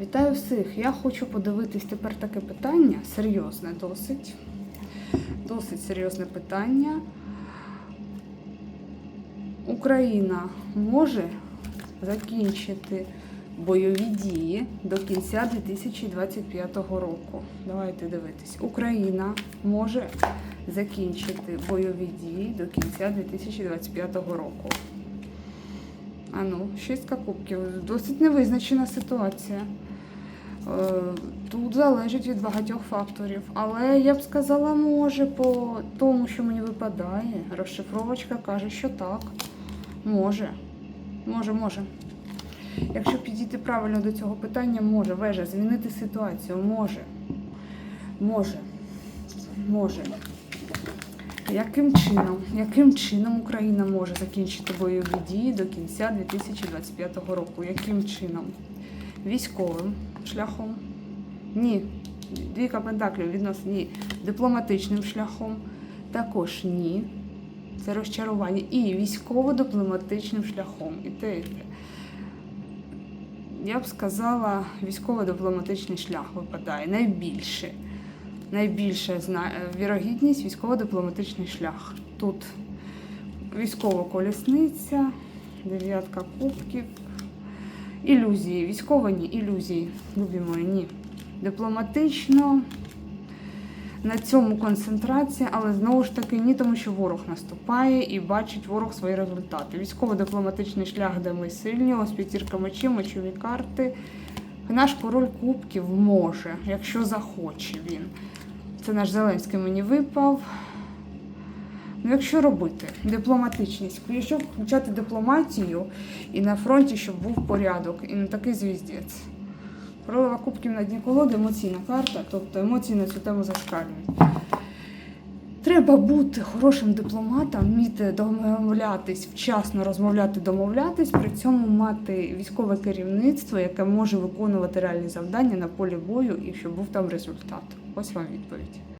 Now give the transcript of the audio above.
Вітаю всіх! Я хочу подивитись тепер таке питання, серйозне досить. Досить серйозне питання. Україна може закінчити бойові дії до кінця 2025 року. Давайте дивитись. Україна може закінчити бойові дії до кінця 2025 року. А ну, шістка кубків. Досить невизначена ситуація. Е, Тут залежить від багатьох факторів. Але я б сказала, може, по тому, що мені випадає. Розшифровочка каже, що так. Може. Може, може. Якщо підійти правильно до цього питання, може. Вежа, змінити ситуацію. Може. Може. Може. Яким чином, яким чином Україна може закінчити бойові дії до кінця 2025 року? Яким чином? Військовим шляхом? Ні. Двійка пентаклів відносно ні. Дипломатичним шляхом? Також ні. Це розчарування. І військово-дипломатичним шляхом. І те, і те. Я б сказала, військово-дипломатичний шлях випадає найбільше найбільша вірогідність військово-дипломатичний шлях. Тут військова колісниця, дев'ятка кубків, ілюзії. Військова ні, ілюзії, любі ні. Дипломатично. На цьому концентрація, але знову ж таки ні, тому що ворог наступає і бачить ворог свої результати. Військово-дипломатичний шлях, де ми сильні, ось п'ятірка мечів, мечові карти. Наш король кубків може, якщо захоче він. Це наш Зеленський мені випав. Ну, якщо робити дипломатичність, якщо включати дипломатію і на фронті, щоб був порядок, і не такий звіздець. Королева кубків на дні колоди емоційна карта, тобто емоції на цю тему зашкалюють. Треба бути хорошим дипломатом, вміти домовлятись, вчасно розмовляти, домовлятись, при цьому мати військове керівництво, яке може виконувати реальні завдання на полі бою і щоб був там результат. Ось вам відповідь.